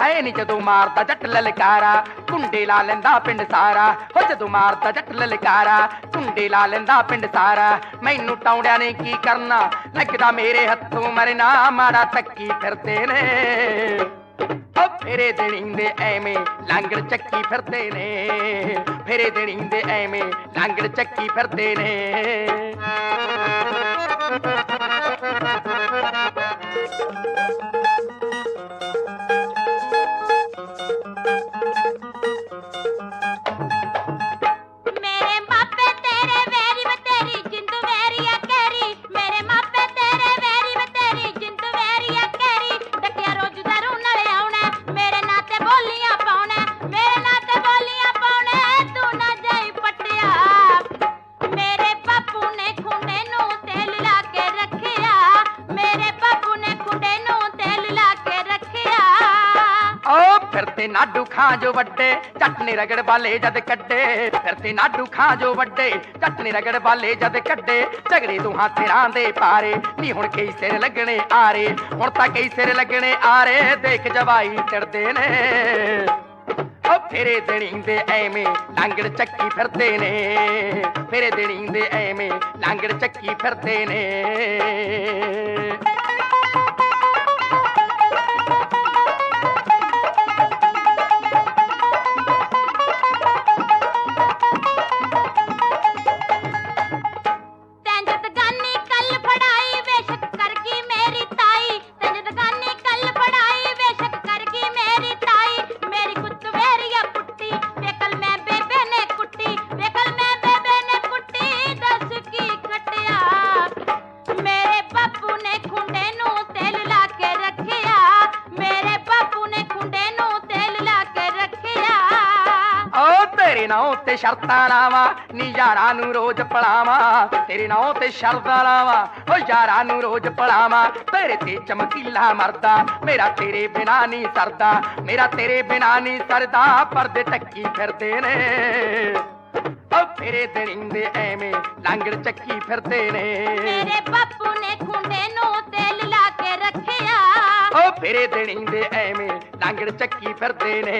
ਹਾਏ ਨੀ ਜਦੋਂ ਮਾਰਦਾ ਜੱਟ ਲਲਕਾਰਾ, ਕੁੰਡੇ ਲਾ ਲੈਂਦਾ ਪਿੰਡ ਸਾਰਾ। ਹੋ ਜਦੋਂ ਮਾਰਦਾ ਜੱਟ ਲਲਕਾਰਾ, ਕੁੰਡੇ ਲਾ ਲੈਂਦਾ ਪਿੰਡ ਸਾਰਾ। ਮੈਨੂੰ ਟੌਂਡਿਆਂ ਨੇ ਕੀ ਕਰਨਾ? ਲੱਗਦਾ ਮੇਰੇ ਹੱਥੋਂ ਮਰਨਾ, ਮਾੜਾ ਤੱਕੀ ਫਿਰਦੇ ਨੇ। ਓ ਫੇਰੇ ਦੇਣੀਂਦੇ ਐਵੇਂ ਲਾਂਗੜ ਚੱਕੀ ਫਿਰਦੇ ਨੇ। ਫੇਰੇ ਦੇਣੀਂਦੇ ਐਵੇਂ ਲਾਂਗੜ ਚੱਕੀ ਫਿਰਦੇ ਨੇ। ਨਾਡੂ ਖਾਂ ਜੋ ਵੱਡੇ, ਚਟਨੀ ਰਗੜ ਵਾਲੇ ਜਦ ਕੱਢੇ। ਫਿਰਤੇ ਨਾਡੂ ਖਾਂ ਜੋ ਵੱਡੇ, ਚਟਨੀ ਰਗੜ ਵਾਲੇ ਜਦ ਕੱਢੇ। ਝਗੜੇ ਦੁਹਾਂ ਸਿਰਾਂ ਦੇ ਪਾਰੇ ਨਹੀਂ ਹੁਣ ਕਈ ਸਿਰ ਲੱਗਣੇ ਆਰੇ। ਹੁਣ ਤਾਂ ਕਈ ਸਿਰ ਲੱਗਣੇ ਆਰੇ, ਦੇਖ ਜਵਾਈ ਚੜਦੇ ਨੇ। ਓ ਫੇਰੇ ਦੇਣੀ ਦੇ ਐਵੇਂ ਲਾਂਗੜ ਚੱਕੀ ਫਿਰਦੇ ਨੇ। ਫੇਰੇ ਦੇਣੀ ਦੇ ਐਵੇਂ ਲਾਂਗੜ ਚੱਕੀ ਫਿਰਦੇ ਨੇ। ਤੇਰੇ ਨਾਂ ਤੇ ਸ਼ਰਤਾਂ ਲਾਵਾਂ ਨੀ ਯਾਰਾਂ ਨੂੰ ਰੋਜ਼ ਪੜਾਵਾਂ ਤੇਰੇ ਨਾਂ ਤੇ ਸ਼ਰਤਾਂ ਲਾਵਾਂ ਓ ਯਾਰਾਂ ਨੂੰ ਰੋਜ਼ ਪੜਾਵਾਂ ਤੇਰੇ ਤੇ ਚਮਕੀਲਾ ਮਰਦਾ ਮੇਰਾ ਤੇਰੇ ਬਿਨਾ ਨਹੀਂ ਸਰਦਾ ਮੇਰਾ ਤੇਰੇ ਬਿਨਾ ਨਹੀਂ ਸਰਦਾ ਪਰਦੇ ਟੱਕੀ ਫਿਰਦੇ ਨੇ। ਓ ਫੇਰੇ ਦੇਣੀਂਦੇ ਐਵੇਂ ਲਾਂਗੜ ਚੱਕੀ ਫਿਰਦੇ ਨੇ। ਮੇਰੇ ਬਾਪੂ ਨੇ ਖੁੰਡੇ ਨੂੰ ਤੇਲ ਲਾ ਕੇ ਰੱਖਿਆ। ਓ ਫੇਰੇ ਦੇਣੀਂਦੇ ਐਵੇਂ ਲਾਂਗੜ ਚੱਕੀ ਫਿਰਦੇ ਨੇ।